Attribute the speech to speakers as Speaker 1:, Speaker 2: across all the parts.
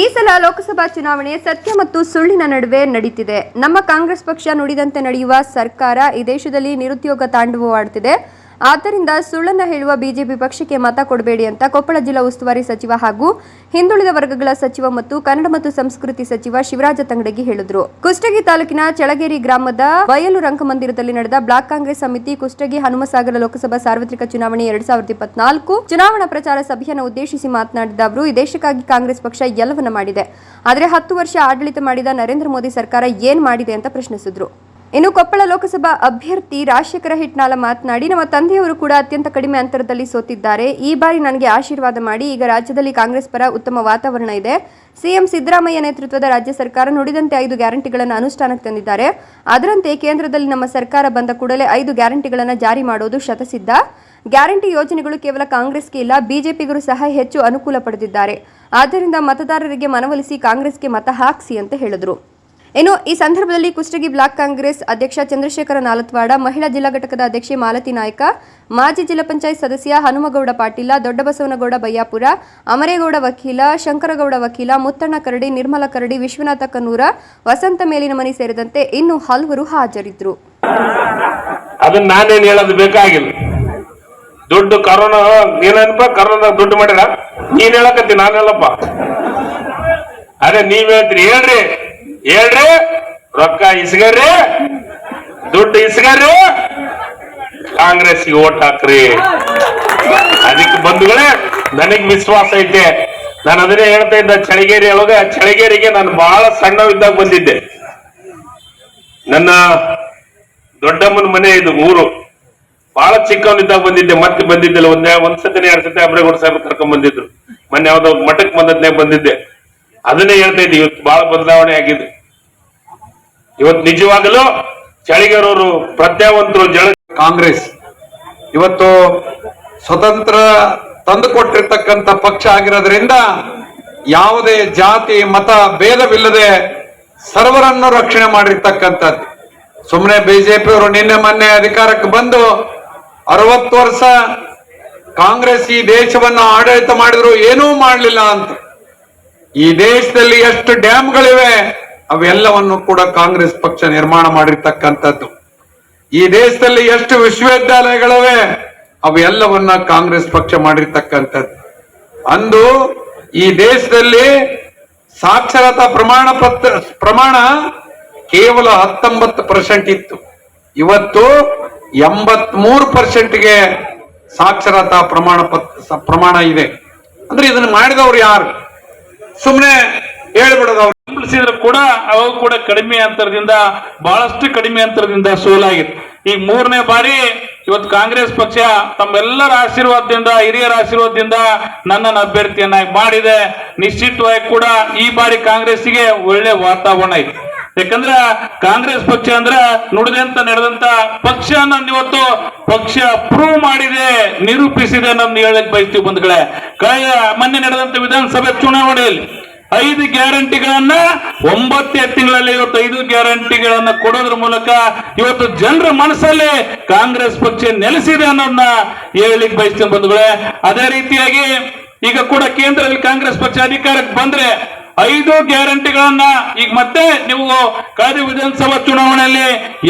Speaker 1: ಈ ಸಲ ಲೋಕಸಭಾ ಚುನಾವಣೆ ಸತ್ಯ ಮತ್ತು ಸುಳ್ಳಿನ ನಡುವೆ ನಡೀತಿದೆ. ನಮ್ಮ ಕಾಂಗ್ರೆಸ್ ಪಕ್ಷ ನುಡಿದಂತೆ ನಡೆಯುವ ಸರ್ಕಾರ ಈ ದೇಶದಲ್ಲಿ ನಿರುದ್ಯೋಗ ತಾಂಡವವಾಡುತ್ತಿದೆ ಆದ್ದರಿಂದ ಸುಳ್ಳನ್ನ ಹೇಳುವ ಬಿಜೆಪಿ ಪಕ್ಷಕ್ಕೆ ಮತ ಕೊಡಬೇಡಿ ಅಂತ ಕೊಪ್ಪಳ ಜಿಲ್ಲಾ ಉಸ್ತುವಾರಿ ಸಚಿವ ಹಾಗೂ ಹಿಂದುಳಿದ ವರ್ಗಗಳ ಸಚಿವ ಮತ್ತು ಕನ್ನಡ ಮತ್ತು ಸಂಸ್ಕೃತಿ ಸಚಿವ ಶಿವರಾಜ ತಂಗಡಗಿ ಹೇಳಿದರು. ಕುಷ್ಟಗಿ ತಾಲೂಕಿನ ಚಳಗೇರಿ ಗ್ರಾಮದ ಬಯಲು ರಂಗಮಂದಿರದಲ್ಲಿ ನಡೆದ ಬ್ಲಾಕ್ ಕಾಂಗ್ರೆಸ್ ಸಮಿತಿ ಕುಷ್ಟಗಿ ಹನುಮಸಾಗರ ಲೋಕಸಭಾ ಸಾರ್ವತ್ರಿಕ ಚುನಾವಣೆ ಎರಡ್ ಸಾವಿರದ ಇಪ್ಪತ್ನಾಲ್ಕು ಚುನಾವಣಾ ಪ್ರಚಾರ ಸಭೆಯನ್ನು ಉದ್ದೇಶಿಸಿ ಮಾತನಾಡಿದ ಅವರು ಈ ದೇಶಕ್ಕಾಗಿ ಕಾಂಗ್ರೆಸ್ ಪಕ್ಷ ಎಲ್ಲವನ್ನ ಮಾಡಿದೆ. ಆದರೆ ಹತ್ತು ವರ್ಷ ಆಡಳಿತ ಮಾಡಿದ ನರೇಂದ್ರ ಮೋದಿ ಸರ್ಕಾರ ಏನ್ ಮಾಡಿದೆ ಅಂತ ಪ್ರಶ್ನಿಸಿದ್ರು. ಇನ್ನು ಕೊಪ್ಪಳ ಲೋಕಸಭಾ ಅಭ್ಯರ್ಥಿ ರಾಜಶೇಖರ ಹಿಟ್ನಾಳ ಮಾತನಾಡಿ, ನಮ್ಮ ತಂದೆಯವರು ಕೂಡ ಅತ್ಯಂತ ಕಡಿಮೆ ಅಂತರದಲ್ಲಿ ಸೋತಿದ್ದಾರೆ. ಈ ಬಾರಿ ನನಗೆ ಆಶೀರ್ವಾದ ಮಾಡಿ, ಈಗ ರಾಜ್ಯದಲ್ಲಿ ಕಾಂಗ್ರೆಸ್ ಪರ ಉತ್ತಮ ವಾತಾವರಣ ಇದೆ. ಸಿಎಂ ಸಿದ್ದರಾಮಯ್ಯ ನೇತೃತ್ವದ ರಾಜ್ಯ ಸರ್ಕಾರ ನುಡಿದಂತೆ ಐದು ಗ್ಯಾರಂಟಿಗಳನ್ನು ಅನುಷ್ಠಾನಕ್ಕೆ ತಂದಿದ್ದಾರೆ. ಅದರಂತೆ ಕೇಂದ್ರದಲ್ಲಿ ನಮ್ಮ ಸರ್ಕಾರ ಬಂದ ಕೂಡಲೇ ಐದು ಗ್ಯಾರಂಟಿಗಳನ್ನು ಜಾರಿ ಮಾಡೋದು ಶತಸಿದ್ಧ. ಗ್ಯಾರಂಟಿ ಯೋಜನೆಗಳು ಕೇವಲ ಕಾಂಗ್ರೆಸ್ಗೆ ಇಲ್ಲ, ಬಿಜೆಪಿಗರು ಸಹ ಹೆಚ್ಚು ಅನುಕೂಲ ಪಡೆದಿದ್ದಾರೆ. ಆದ್ದರಿಂದ ಮತದಾರರಿಗೆ ಮನವೊಲಿಸಿ ಕಾಂಗ್ರೆಸ್ಗೆ ಮತ ಹಾಕ್ಸಿ ಅಂತ ಹೇಳಿದರು. ಇನ್ನು ಈ ಸಂದರ್ಭದಲ್ಲಿ ಕುಷ್ಟಗಿ ಬ್ಲಾಕ್ ಕಾಂಗ್ರೆಸ್ ಅಧ್ಯಕ್ಷ ಚಂದ್ರಶೇಖರ ನಾಲತ್ವಾಡ, ಮಹಿಳಾ ಜಿಲ್ಲಾ ಘಟಕದ ಅಧ್ಯಕ್ಷೆ ಮಾಲತಿ ನಾಯ್ಕ, ಮಾಜಿ ಜಿಲ್ಲಾ ಪಂಚಾಯತ್ ಸದಸ್ಯ ಹನುಮಗೌಡ ಪಾಟೀಲ, ದೊಡ್ಡಬಸವನಗೌಡ ಬಯ್ಯಾಪುರ ಅಮರೇಗೌಡ ವಕೀಲ, ಶಂಕರಗೌಡ ವಕೀಲ, ಮುತ್ತಣ್ಣ ಕರಡಿ, ನಿರ್ಮಲ ಕರಡಿ, ವಿಶ್ವನಾಥ ಕನ್ನೂರ, ವಸಂತ ಮೇಲಿನ ಮನಿ ಸೇರಿದಂತೆ ಇನ್ನು ಹಲವರು ಹಾಜರಿದ್ದರು.
Speaker 2: ಅದನ್ನ ಅದೇ ನೀವ್ ಹೇಳ್ರಿ. ಹೇಳ್ರಿ? ರೊಕ್ಕ ಇಸ್ಗರ್ರಿ ದುಡ್ಡು ಇಸ್ಗರ್ರಿ ಕಾಂಗ್ರೆಸ್ಗೆ ಓಟ್ ಹಾಕ್ರಿ. ಅದಕ್ಕೆ ಬಂಧುಗಳೇ, ನನಗ್ ವಿಶ್ವಾಸ ಐತೆ. ನಾನು ಅದನ್ನೇ ಹೇಳ್ತಾ ಇದ್ದ ಚಳಿಗೇರಿ ಒಳಗ, ಚಳಿಗೇರಿಗೆ ನಾನು ಬಹಳ ಸಣ್ಣವಿದ್ದಾಗ ಬಂದಿದ್ದೆ. ನನ್ನ ದೊಡ್ಡಮ್ಮನ ಮನೆ ಇದು ಊರು. ಬಹಳ ಚಿಕ್ಕವನಿದ್ದಾಗ ಬಂದಿದ್ದೆ, ಮತ್ತೆ ಬಂದಿದ್ದಿಲ್ಲ. ಒಂದೇ, ಒಂದ್ ಸತಿ ಎರಡ್ ಸತಿ ಅಬ್ರೇಗೌಡ ಸಾಹೇಬ್ ಕರ್ಕೊಂಡ್ ಬಂದಿದ್ರು. ಮೊನ್ನೆ ಯಾವ್ದೋ ಮಠಕ್ ಬಂದದ್ನೇ ಬಂದಿದ್ದೆ. ಅದನ್ನೇ ಹೇಳ್ತಾ ಇದ್ದೆ, ಇವತ್ತು ಬಹಳ ಬದಲಾವಣೆ ಆಗಿದೆ. ಇವತ್ತು ನಿಜವಾಗಲೂ ಚಳಿಗರವರು ಪ್ರಜ್ಞಾವಂತರು ಜನ
Speaker 3: ಕಾಂಗ್ರೆಸ್ ಇವತ್ತು ಸ್ವತಂತ್ರ ತಂದುಕೊಟ್ಟಿರ್ತಕ್ಕಂಥ ಪಕ್ಷ ಆಗಿರೋದ್ರಿಂದ ಯಾವುದೇ ಜಾತಿ, ಮತ, ಭೇದವಿಲ್ಲದೆ ಸರ್ವರನ್ನು ರಕ್ಷಣೆ ಮಾಡಿರ್ತಕ್ಕಂಥದ್ದು. ಸುಮ್ಮನೆ ಬಿಜೆಪಿ ಅವರು ನಿನ್ನೆ ಮೊನ್ನೆ ಅಧಿಕಾರಕ್ಕೆ ಬಂದು ಅರವತ್ತು ವರ್ಷ ಕಾಂಗ್ರೆಸ್ ಈ ದೇಶವನ್ನು ಆಡಳಿತ ಮಾಡಿದ್ರು ಏನೂ ಮಾಡಲಿಲ್ಲ ಅಂತ. ಈ ದೇಶದಲ್ಲಿ ಎಷ್ಟು ಡ್ಯಾಮ್ಗಳಿವೆ ಅವೆಲ್ಲವನ್ನು ಕೂಡ ಕಾಂಗ್ರೆಸ್ ಪಕ್ಷ ನಿರ್ಮಾಣ ಮಾಡಿರ್ತಕ್ಕಂಥದ್ದು. ಈ ದೇಶದಲ್ಲಿ ಎಷ್ಟು ವಿಶ್ವವಿದ್ಯಾಲಯಗಳಿವೆ, ಅವೆಲ್ಲವನ್ನ ಕಾಂಗ್ರೆಸ್ ಪಕ್ಷ ಮಾಡಿರ್ತಕ್ಕಂಥದ್ದು. ಅಂದು ಈ ದೇಶದಲ್ಲಿ ಸಾಕ್ಷರತಾ ಪ್ರಮಾಣ ಪತ್ರ, ಪ್ರಮಾಣ ಕೇವಲ ಹತ್ತೊಂಬತ್ತು ಪರ್ಸೆಂಟ್ ಇತ್ತು. ಇವತ್ತು ಎಂಬತ್ ಮೂರು ಪರ್ಸೆಂಟ್ಗೆ ಸಾಕ್ಷರತಾ ಪ್ರಮಾಣ ಪತ್ರ ಪ್ರಮಾಣ ಇದೆ. ಅಂದ್ರೆ ಇದನ್ನ ಮಾಡಿದವ್ರು ಯಾರು? ಸುಮ್ಮನೆ ಹೇಳ್ಬಿಡೋದು ಅವ್ರು.
Speaker 4: ಬೆಂಬಲಿಸಿದ್ರು ಕೂಡ ಅವಾಗ ಕೂಡ ಕಡಿಮೆ ಅಂತರದಿಂದ ಬಹಳಷ್ಟು ಕಡಿಮೆ ಅಂತರದಿಂದ ಸೋಲಾಗಿತ್ತು. ಈಗ ಮೂರನೇ ಬಾರಿ ಇವತ್ತು ಕಾಂಗ್ರೆಸ್ ಪಕ್ಷ ತಮ್ಮೆಲ್ಲರ ಆಶೀರ್ವಾದದಿಂದ, ಹಿರಿಯರ ಆಶೀರ್ವಾದದಿಂದ ನನ್ನನ್ನು ಅಭ್ಯರ್ಥಿಯನ್ನಾಗಿ ಮಾಡಿದೆ. ನಿಶ್ಚಿತವಾಗಿ ಕೂಡ ಈ ಬಾರಿ ಕಾಂಗ್ರೆಸ್ಸಿಗೆ ಒಳ್ಳೆ ವಾತಾವರಣ ಇದೆ. ಯಾಕಂದ್ರ ಕಾಂಗ್ರೆಸ್ ಪಕ್ಷ ಅಂದ್ರ ನುಡಿದಂತ ನಡೆದಂತ ಪಕ್ಷ ಇವತ್ತು ಪಕ್ಷ ಅಪ್ರೂವ್ ಮಾಡಿದೆ, ನಿರೂಪಿಸಿದೆ ನಮ್ಮ ಹೇಳಕ್ ಬಯಸ್ತೀವಿ ಬಂಧುಗಳೇ. ಕಳೆದ ಮೊನ್ನೆ ನಡೆದಂತ ವಿಧಾನಸಭೆ ಚುನಾವಣೆಯಲ್ಲಿ ಐದು ಗ್ಯಾರಂಟಿಗಳನ್ನ ಒಂಬತ್ತೇ ತಿಂಗಳಲ್ಲಿ ಇವತ್ತು ಐದು ಗ್ಯಾರಂಟಿಗಳನ್ನ ಕೊಡೋದ್ರ ಮೂಲಕ ಇವತ್ತು ಜನರ ಮನಸ್ಸಲ್ಲಿ ಕಾಂಗ್ರೆಸ್ ಪಕ್ಷ ನೆಲೆಸಿದೆ ಅನ್ನೋದನ್ನ ಹೇಳಲಿಕ್ಕೆ ಬಯಸ್ತೀನಿ ಬಂಧುಗಳೇ. ಅದೇ ರೀತಿಯಾಗಿ ಈಗ ಕೂಡ ಕೇಂದ್ರದಲ್ಲಿ ಕಾಂಗ್ರೆಸ್ ಪಕ್ಷ ಅಧಿಕಾರಕ್ಕೆ ಬಂದ್ರೆ ಐದು ಗ್ಯಾರಂಟಿಗಳನ್ನ ಈಗ ಮತ್ತೆ ನೀವು ಕಳೆದ ವಿಧಾನಸಭಾ ಚುನಾವಣೆಯಲ್ಲಿ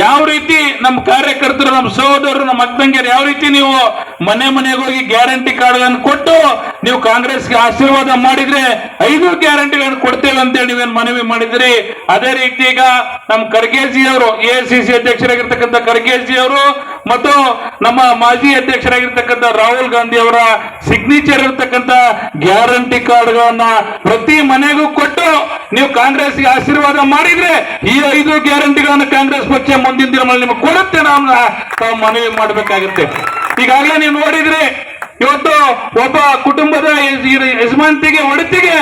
Speaker 4: ಯಾವ ರೀತಿ ನಮ್ಮ ಕಾರ್ಯಕರ್ತರು, ನಮ್ಮ ಸಹೋದರರು, ನಮ್ಮ ಅಕ್ಕಂಗಿಯರು ಯಾವ ರೀತಿ ನೀವು ಮನೆ ಮನೆಗೆ ಹೋಗಿ ಗ್ಯಾರಂಟಿ ಕಾರ್ಡ್ಗಳನ್ನು ಕೊಟ್ಟು ನೀವು ಕಾಂಗ್ರೆಸ್ಗೆ ಆಶೀರ್ವಾದ ಮಾಡಿದ್ರೆ ಐದು ಗ್ಯಾರಂಟಿಗಳನ್ನು ಕೊಡ್ತೇವೆ ಅಂತೇಳಿ ನೀವೇನು ಮನವಿ ಮಾಡಿದ್ರಿ. ಅದೇ ರೀತಿ ಈಗ ನಮ್ಮ ಖರ್ಗೆಜಿ ಅವರು, ಎ ಸಿ ಸಿ ಅಧ್ಯಕ್ಷರಾಗಿರ್ತಕ್ಕಂಥ ಅವರು ಮತ್ತು ನಮ್ಮ ಮಾಜಿ ಅಧ್ಯಕ್ಷರಾಗಿರ್ತಕ್ಕಂಥ ರಾಹುಲ್ ಗಾಂಧಿ ಅವರ ಸಿಗ್ನೇಚರ್ ಇರತಕ್ಕಂತ ಗ್ಯಾರಂಟಿ ಕಾರ್ಡ್ಗಳನ್ನ ಪ್ರತಿ ಮನೆಗೂ ಕೊಟ್ಟು ನೀವು ಕಾಂಗ್ರೆಸ್ಗೆ ಆಶೀರ್ವಾದ ಮಾಡಿದ್ರೆ ಈ ಐದು ಗ್ಯಾರಂಟಿಗಳನ್ನು ಕಾಂಗ್ರೆಸ್ ಪಕ್ಷ ಮುಂದಿನ ದಿನಗಳಲ್ಲಿ ನಿಮಗೆ ಕೊಡುತ್ತೆ ನಾವು ತಾವು ಮನವಿ ಮಾಡಬೇಕಾಗುತ್ತೆ. ಈಗಾಗಲೇ ನೀವು ನೋಡಿದ್ರೆ ಇವತ್ತು ಒಬ್ಬ ಕುಟುಂಬದ ಯಜಮಾನ್ತಿಗೆ, ಒಡತಿಗೆ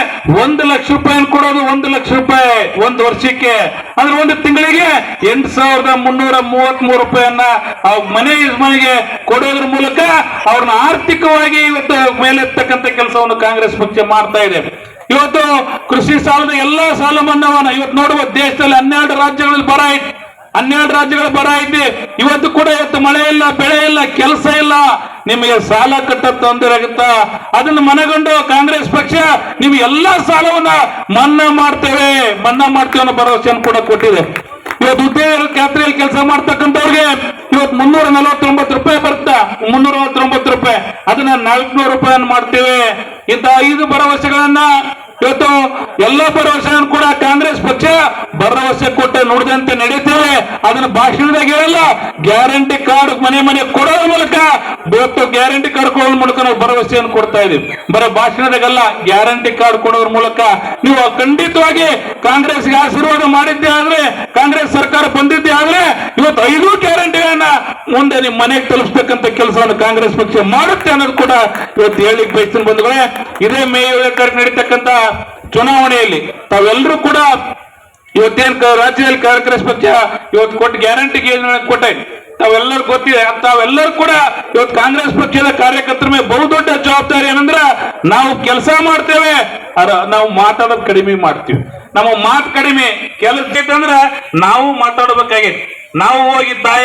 Speaker 4: ಒಂದು ಲಕ್ಷ ರೂಪಾಯಿ ಕೊಡೋದು ಒಂದು ಲಕ್ಷ ರೂಪಾಯಿ ಒಂದು ವರ್ಷಕ್ಕೆ. ಅಂದ್ರೆ ಒಂದು ತಿಂಗಳಿಗೆ ಎಂಟು ಸಾವಿರದ ಮುನ್ನೂರ ಮೂವತ್ತ್ ಮೂರು ರೂಪಾಯಿಯನ್ನ ಮನೆ ಯಜಮಾನಿಗೆ ಕೊಡೋದ್ರ ಮೂಲಕ ಅವ್ರನ್ನ ಆರ್ಥಿಕವಾಗಿ ಇವತ್ತು ಮೇಲೆತ್ತಕ್ಕಂಥ ಕೆಲಸವನ್ನು ಕಾಂಗ್ರೆಸ್ ಪಕ್ಷ ಮಾಡ್ತಾ ಇದೆ. ಇವತ್ತು ಕೃಷಿ ಸಾಲದ ಎಲ್ಲಾ ಸಾಲ ಮನ್ನಾವನ್ನ ಇವತ್ತು ನೋಡುವ ದೇಶದಲ್ಲಿ ಹನ್ನೆರಡು ರಾಜ್ಯಗಳಲ್ಲಿ ಬರ ಹನ್ನೆರಡು ರಾಜ್ಯಗಳ ಬರ ಐತಿ ಇವತ್ತು ಕೂಡ ಇವತ್ತು ಮಳೆ ಇಲ್ಲ, ಬೆಳೆ ಇಲ್ಲ, ಕೆಲಸ ಇಲ್ಲ. ನಿಮಗೆ ಸಾಲ ಕಟ್ಟ ತೊಂದರೆ ಆಗುತ್ತಾ? ಅದನ್ನು ಮನಗಂಡು ಕಾಂಗ್ರೆಸ್ ಪಕ್ಷ, ನೀವು ಎಲ್ಲಾ ಸಾಲವನ್ನ ಮನ್ನಾ ಮಾಡ್ತೇವೆ. ಮನ್ನಾ ಮಾಡ್ತೇವೆ ಅನ್ನೋ ಭರವಸೆಯನ್ನು ಕೂಡ ಕೊಟ್ಟಿದೆ. ಇವತ್ತು ಉದ್ಯೋಗ ಖಾತ್ರಿಯಲ್ಲಿ ಕೆಲಸ ಮಾಡ್ತಕ್ಕಂಥವ್ರಿಗೆ ಇವತ್ತು ಮುನ್ನೂರ ನಲವತ್ತೊಂಬತ್ತು ರೂಪಾಯಿ ಬರುತ್ತಾ? ಮುನ್ನೂರ ನಲವತ್ತೊಂಬತ್ತು ರೂಪಾಯಿ. ಅದನ್ನ ನಾಲ್ಕುನೂರು ರೂಪಾಯಿ ಮಾಡ್ತೇವೆ. ಇಂತ ಐದು ಭರವಸೆಗಳನ್ನ ಇವತ್ತು ಎಲ್ಲ ಭರವಸೆಯನ್ನು ಕೂಡ ಕಾಂಗ್ರೆಸ್ ಪಕ್ಷ ಭರವಸೆ ಕೊಟ್ಟ ನುಡಿದಂತೆ ನಡೀತೇವೆ ಅದನ್ನ ಭಾಷಣದಾಗ ಹೇಳಲ್ಲ. ಗ್ಯಾರಂಟಿ ಕಾರ್ಡ್ ಮನೆ ಮನೆ ಕೊಡೋದ್ರ ಮೂಲಕ ಇವತ್ತು ಗ್ಯಾರಂಟಿ ಕಾರ್ಡ್ ಕೊಡೋದ್ರ ಮೂಲಕ ನಾವು ಭರವಸೆಯನ್ನು ಕೊಡ್ತಾ ಇದೀವಿ. ಬರೋ ಭಾಷಣದಾಗಲ್ಲ, ಗ್ಯಾರಂಟಿ ಕಾರ್ಡ್ ಕೊಡೋದ್ರ ಮೂಲಕ. ನೀವು ಖಂಡಿತವಾಗಿ ಕಾಂಗ್ರೆಸ್ಗೆ ಆಶೀರ್ವಾದ ಮಾಡಿದ್ದೆ ಆದ್ರೆ ಕಾಂಗ್ರೆಸ್ ಸರ್ಕಾರ ಬಂದಿದ್ದೆ ಆದ್ರೆ ಇವತ್ತು ಐದು ಗ್ಯಾರಂಟಿಗಳನ್ನ ಮುಂದೆ ನಿಮ್ಮ ಮನೆಗೆ ತಲುಪಿಸ್ತಕ್ಕಂಥ ಕೆಲಸವನ್ನು ಕಾಂಗ್ರೆಸ್ ಪಕ್ಷ ಮಾಡುತ್ತೆ ಅನ್ನೋದು ಕೂಡ ಇವತ್ತು ಹೇಳಿಕ್ ಬಯಸ್ತೀನಿ ಬಂಧುಗಳೇ. ಇದೇ ಮೇ ಏಳನೇ ತಾರೀಕು ನಡೀತಕ್ಕಂಥ ಚುನಾವಣೆಯಲ್ಲಿ ತಾವೆಲ್ಲರೂ ಕೂಡ ಇವತ್ತೇನ್ ರಾಜ್ಯದಲ್ಲಿ ಕಾಂಗ್ರೆಸ್ ಪಕ್ಷ ಇವತ್ತು ಕೊಟ್ಟು ಗ್ಯಾರಂಟಿ ಕೊಟ್ಟೆ. ತಾವೆಲ್ಲರೂ ಗೊತ್ತಿದೆ, ತಾವೆಲ್ಲರೂ ಕೂಡ ಇವತ್ತು ಕಾಂಗ್ರೆಸ್ ಪಕ್ಷದ ಕಾರ್ಯಕರ್ತರ ಮೇಲೆ ಬಹುದೊಡ್ಡ ಜವಾಬ್ದಾರಿ ಏನಂದ್ರ ನಾವು ಕೆಲಸ ಮಾಡ್ತೇವೆ. ನಾವು ಮಾತಾಡೋದು ಕಡಿಮೆ ಮಾಡ್ತೀವಿ. ನಮ್ಮ ಮಾತು ಕಡಿಮೆ. ಕೆಲಸ ಅಂದ್ರೆ ನಾವು ಮಾತಾಡ್ಬೇಕಾಗೈತಿ. ನಾವು ಹೋಗಿ ತಾಯಿ